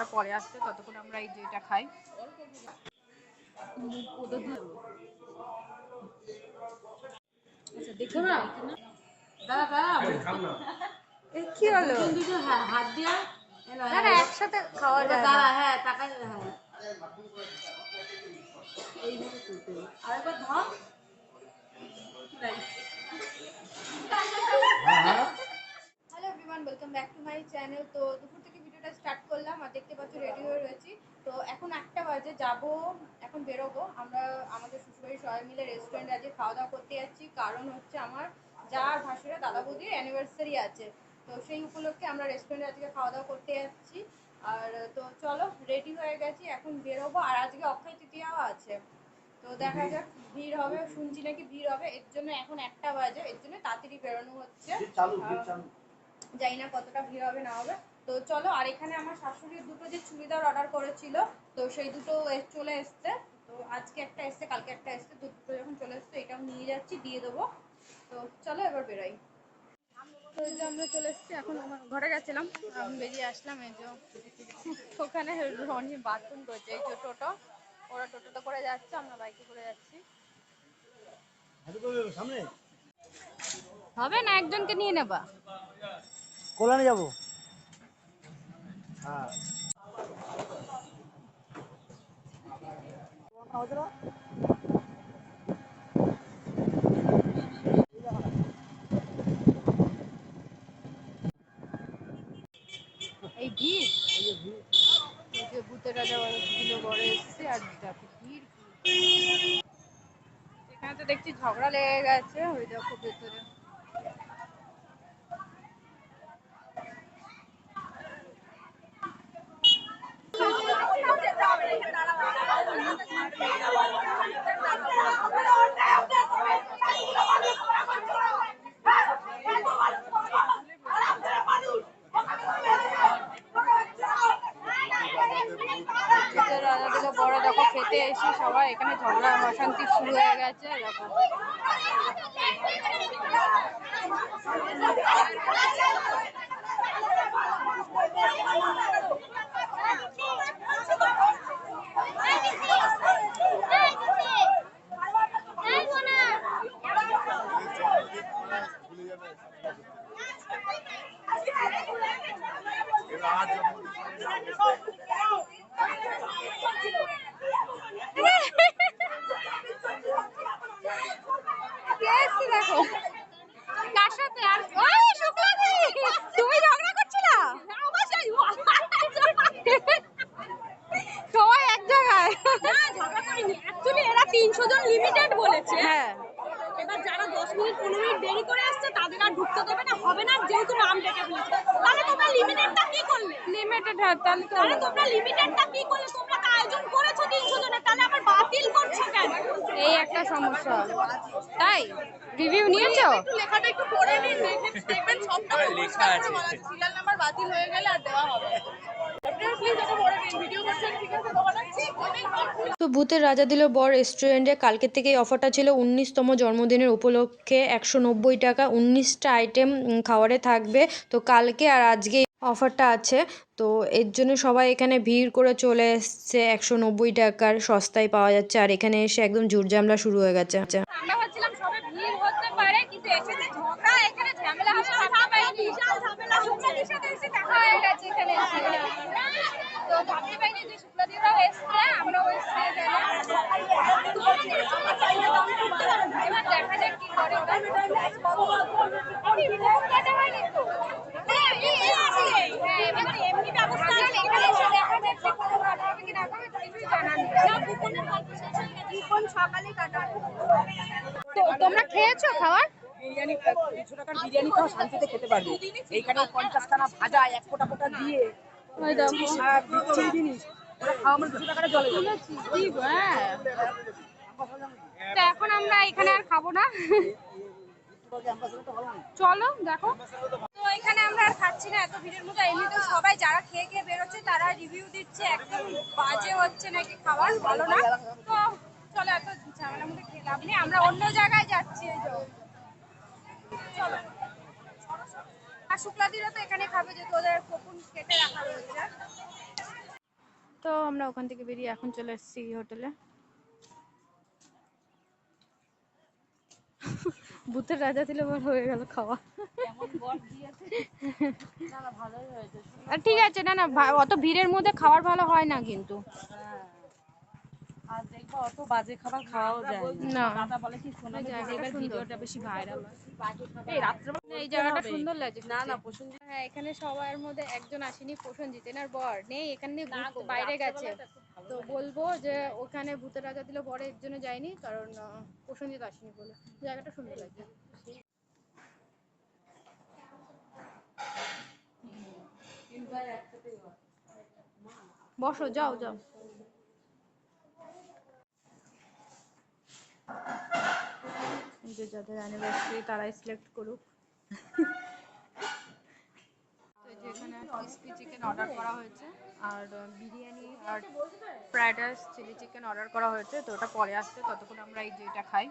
আসছে ততক্ষণ আমরা এই যেটা খাই। আচ্ছা দেখো না দাদা দাদা। এ কি হলো? দুটো হ্যাঁ হাত দিয়া একসাথে খাওয়া যায় না। হ্যাঁ টাকা হ্যাঁ। এইভাবে আরেকবার ধর hello everyone welcome back to my channel তো দুপুর থেকে ভিডিওটা স্টার্ট করলাম আর দেখতে পাচ্ছ রেডি হয়ে রয়েছি তো এখন একটা বাজে যাব এখন বেরোবো। আমরা আমাদের শ্বশুরবাড়ির সবাই মিলে রেস্টুরেন্টে আজকে খাওয়া দাওয়া করতে যাচ্ছি। কারণ হচ্ছে আমার যার ভাসুরে দাদা বৌদির অ্যানিভার্সারি আছে। তো সেই উপলক্ষে আমরা রেস্টুরেন্টে আজকে খাওয়া দাওয়া করতে যাচ্ছি। আর তো চলো রেডি হয়ে গেছি এখন বেরোবো। আর আজকে অক্ষয় তৃতীয়াও আছে। তো দেখা যাক ভিড় হবে। শুনছি নাকি ভিড় হবে। এর জন্য এখন একটা বাজে। এর জন্য তাড়াতাড়ি বেরোনো হচ্ছে। জানি না কতটা ভিড় হবে না হবে। তো চলো আর এখানে আমার শাশুড়ির দুটো যে চুড়িদার অর্ডার করেছিল তো সেই দুটো চলে এসছে। তো আজকে একটা এসছে কালকে একটা এসছে দুটো যখন চলে এসছে এটাও নিয়ে যাচ্ছি দিয়ে দেবো। তো চলো এবার বেরোই। যে আমরা চলে এসেছি এখন ঘরে গেছিলাম। আমি বেরিয়ে আসলাম এই যে ওখানে রনি বাথরুম করছে এই যে টোটো। ওরা টোটোতে করে যাচ্ছে আমরা বাইকে করে যাচ্ছি। হবে না একজনকে নিয়ে নেবা। কল্যাণে যাব। হ্যাঁ। এই ভূতের আর ভিড়। এখানে তো দেখছি ঝগড়া লেগে গেছে ওই দেখো ভেতরে ভূতের রাজা দিলে বড় দেখো খেতে এসে সবাই এখানে ঝগড়া অশান্তি শুরু হয়ে গেছে দেখো কে এসছে দেখো কার সাথে আর ওই শুক্লাদি তুমি ঝগড়া করছিলা সবাই এক জায়গায় অ্যাকচুয়ালি এরা তিনশো জন লিমিটেড বলেছে। হ্যাঁ। এবার যারা দশ মিনিট পনেরো মিনিট দেরি করে আসছে তাদের আর ঢুকতে দেবে না হবে না যেহেতু নাম ডেকে ফেলেছে। তাহলে তোমরা লিমিটেডটা কি করলে? লিমিটেড হ্যাঁ তাহলে তাহলে তোমরা লিমিটেডটা কি করলে? তোমরা তো আয়োজন করেছ তিনশো জনের তাহলে আবার বাতিল করছ কেন? এই একটা সমস্যা। তাই? রিভিউ নিয়েছো? লেখাটা একটু পড়ে নিন দেখবেন সবটা লেখা আছে সিরিয়াল নাম্বার বাতিল হয়ে গেলে আর দেওয়া হবে প্লিজ তো ভূতের রাজা দিল বর রেস্টুরেন্টে। কালকে থেকে অফারটা ছিল উনিশতম জন্মদিনের উপলক্ষে একশো নব্বই টাকা। উনিশটা আইটেম খাবারে থাকবে। তো কালকে আর আজকে অফারটা আছে। তো এর জন্য সবাই এখানে ভিড় করে চলে এসছে। একশো নব্বই টাকার সস্তায় পাওয়া যাচ্ছে। আর এখানে এসে একদম জুরজামলা শুরু হয়ে গেছে। আমরা ভাবছিলাম সবে ভিড় হতে পারে, কিন্তু এখানে ঝগড়া এখানে ঝামেলা হবে ভাবতে পারিনি বিশাল ঝামেলা শুক্লাদির সাথে এসে দেখা হয়ে গেছে এখানে এসে। তো ভাবতে পারিনি যে শুক্লাদিরাও এসছে আমরাও এসছি এখানে। এবার দেখা যাক কি করে ওরা আমি ফোন কাটা হয়নি তো হ্যাঁ, এই এসছি। হ্যাঁ, এবার এমনি ব্যবস্থা আছে। এখানে এসে দেখা যাক যে কোনো কাটা হবে কি না হবে তো কিছুই জানা নেই। না, কুপনের গল্প শেষ হয়ে গেছে। কুপন সকালেই কাটা হবে। তো তোমরা খেয়েছো খাবার বিরিয়ানি দুশো টাকার বিরিয়ানি শান্তিতে খেতে পারবে এইখানে পঞ্চাশ টাকা ভাজা এক ফোটা ফোটা দিয়ে জিনিস খাওয়া মানে দুশো টাকাটা হ্যাঁ তো এখন আমরা এখানে আর খাব না চলো দেখো আমরা খাচ্ছি না এত ভিড়ের মধ্যে। এমনিতে সবাই যারা খেয়ে খেয়ে বেরোচ্ছে, তারা রিভিউ দিচ্ছে, একদম বাজে হচ্ছে নাকি খাবার ভালো না। তো চলো, এত ঝামেলার মধ্যে খেয়ে লাভ নেই। আমরা অন্য জায়গায় যাচ্ছি, এই যে। চলো। আর শুক্লাদিরা তো এখানে খাবে, যেহেতু ওদের কপুন কেটে রাখা রয়েছে। তো আমরা ওখান থেকে বেরিয়ে এখন চলে এসেছি হোটেলে ভূতের রাজা ছিল আমার হয়ে গেল খাওয়া। ঠিক আছে না না অত ভিড়ের মধ্যে খাওয়ার ভালো হয় না কিন্তু। আর দেখব অত বাজে খাবার খাওয়াও যায় না। দাদা বলে কি শোনা এই জায়গাটা ভিডিওটা বেশি ভাইরাল এই রাত্রে এই জায়গাটা সুন্দর লাগছে। না না। প্রসেনজিৎ হ্যাঁ এখানে সবার মধ্যে একজন আসেনি প্রসেনজিৎ এনার বর। নেই এখানে বাইরে গেছে। তো বলব যে ওখানে ভূতের রাজা দিল বরে এর জন্য যায়নি কারণ প্রসেনজিৎ আসেনি বলে। জায়গাটা সুন্দর লাগছে। বসো যাও যাও। যে যাদের অ্যানিভার্সারি তারাই সিলেক্ট করুক। তো যেখানে ক্রিসপি চিকেন অর্ডার করা হয়েছে, আর বিরিয়ানি আর রাইস চিলি চিকেন অর্ডার করা হয়েছে, তো ওটা পরে ততক্ষণ আমরা এই যেটা খাই।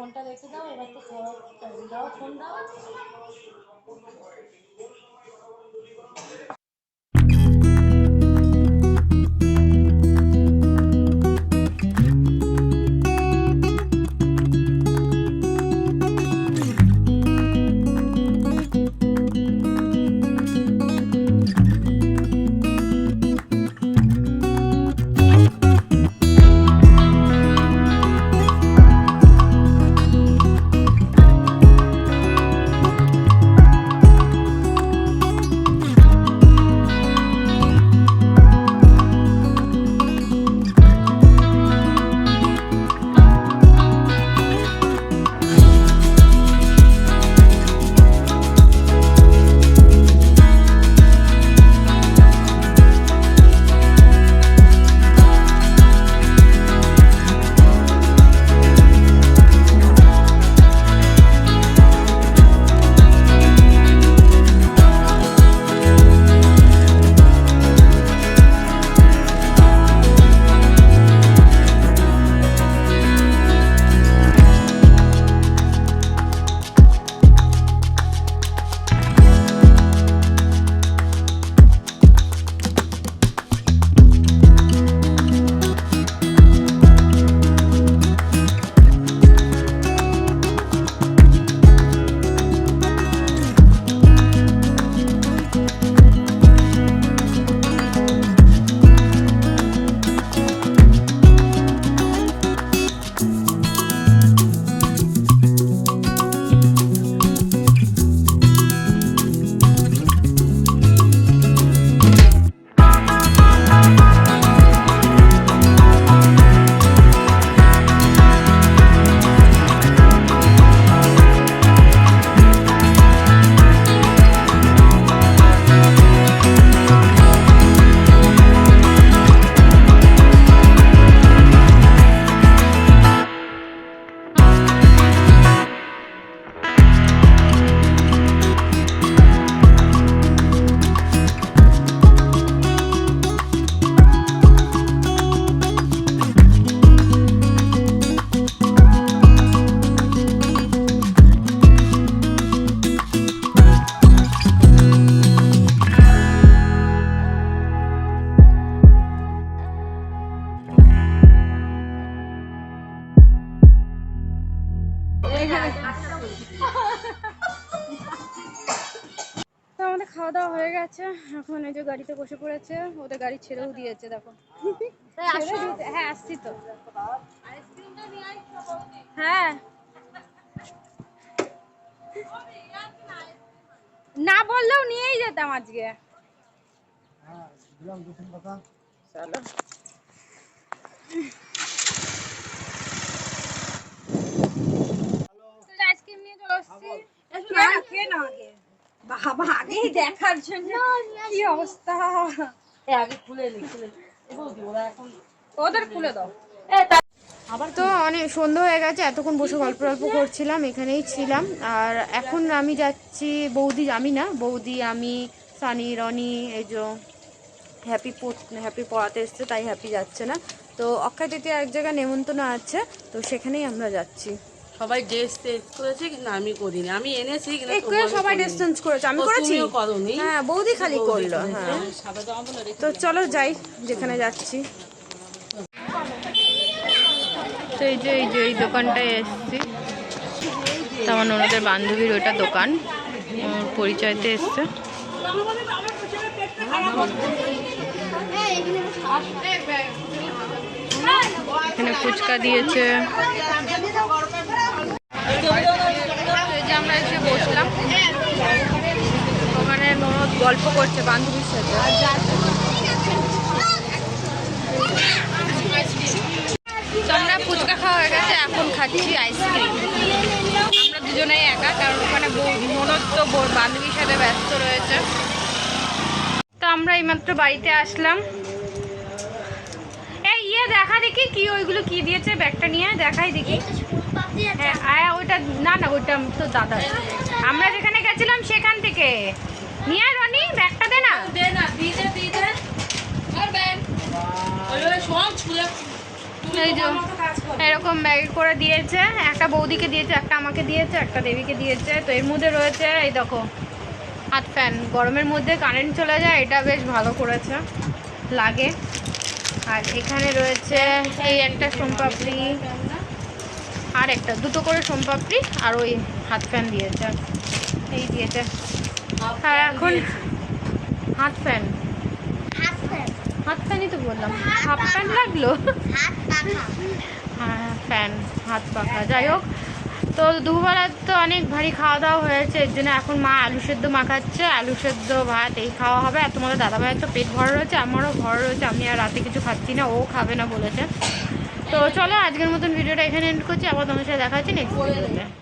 ফোনটা রেখে দাও এবার তো খাওয়া দাও ফোন দাও তো আমাদের খাওয়া দাওয়া হয়ে গেছে। এখন এই যে গাড়িতে বসে পড়েছে ওদের গাড়ি ছেড়েও দিয়েছে দেখো। হ্যাঁ আসছি তো। হ্যাঁ। না বললেও নিয়েই যেতাম আজকে। চলো। আইসক্রিম নিয়ে চলে আসছি বাবা আগেই দেখার জন্য। কি অবস্থা? আগে খুলে নি খুলে নি। এ বৌদি, ওরা এখন ওদের খুলে দাও। তো অনেক সন্ধ্যা হয়ে গেছে এতক্ষণ বসে গল্প গল্প করছিলাম এখানেই ছিলাম। আর এখন আমি যাচ্ছি বৌদি আমি না বৌদি আমি সানি রনি এই যে হ্যাপি হ্যাপি পড়াতে এসছে তাই হ্যাপি যাচ্ছে না। তো অক্ষয় তৃতীয় এক জায়গায় নেমন্তন্ন আছে তো সেখানেই আমরা যাচ্ছি। সবাই ড্রেস চেঞ্জ করেছে কিন্তু আমি করিনি। আমি এনেছি কিন্তু সবাই করিনি। ডিস্টেন্স করেছে। আমি করেছি। হ্যাঁ বৌদি খালি করল হ্যাঁ। তো চলো যাই যেখানে যাচ্ছি। তো এই যে এই যে এই দোকানটায় এসছি। তো আমার ননদের বান্ধবীর ওটা দোকান। পরিচয়তে এসছে। এখানে ফুচকা দিয়েছে। আমরা এসে বসলাম। ওখানে ননদ গল্প করছে বান্ধবীর সাথে। আমরা ফুচকা খাওয়া হয়ে গেছে, এখন খাচ্ছি আইসক্রিম আমরা দুজনেই একা, কারণ ওখানে ননদ তো বান্ধবীর সাথে ব্যস্ত রয়েছে। তো আমরা এইমাত্র বাড়িতে আসলাম। দেখা দেখি কি ওইগুলো কি দিয়েছে ব্যাগটা নিয়ে দেখাই দেখি। হ্যাঁ আয়া ওইটা না না ওইটা তো দাদা আমরা যেখানে গেছিলাম সেখান থেকে। নিয়ে রনি ব্যাগটা দে না। দে না দিয়ে দিয়ে দে আর ব্যাগ। সব ছুঁড়ে এই যে এরকম ব্যাগ করে দিয়েছে। একটা বৌদিকে দিয়েছে একটা আমাকে দিয়েছে একটা দেবীকে দিয়েছে। তো এর মধ্যে রয়েছে এই দেখো হাত ফ্যান গরমের মধ্যে কারেন্ট চলে যায় এটা বেশ ভালো করেছে। লাগে। আর এখানে রয়েছে এই একটা সোমপাপড়ি আর একটা দুটো করে সোমপাপড়ি আর ওই হাত ফ্যান দিয়েছে। এই দিয়েছে। আর এখন হাত ফ্যান হাত ফ্যানই তো বললাম। হাফ ফ্যান লাগল? হ্যাঁ ফ্যান হাত পাখা। যাই হোক তো দুপুরবেলা তো অনেক ভারী খাওয়া দাওয়া হয়েছে, এর জন্য এখন মা আলু সেদ্ধ মাখাচ্ছে, আলু সেদ্ধ, ভাত, এই খাওয়া হবে। আর তোমাদের দাদাভাইয়ের তো পেট ভরা রয়েছে, আমারও ভর রয়েছে, আমি আর রাতে কিছু খাচ্ছি না, ও খাবে না বলেছে। তো চলো, আজকের মতন ভিডিওটা এখানে এন্ড করছি, আবার তোমার সাথে দেখা হচ্ছে নেক্সট ভিডিওতে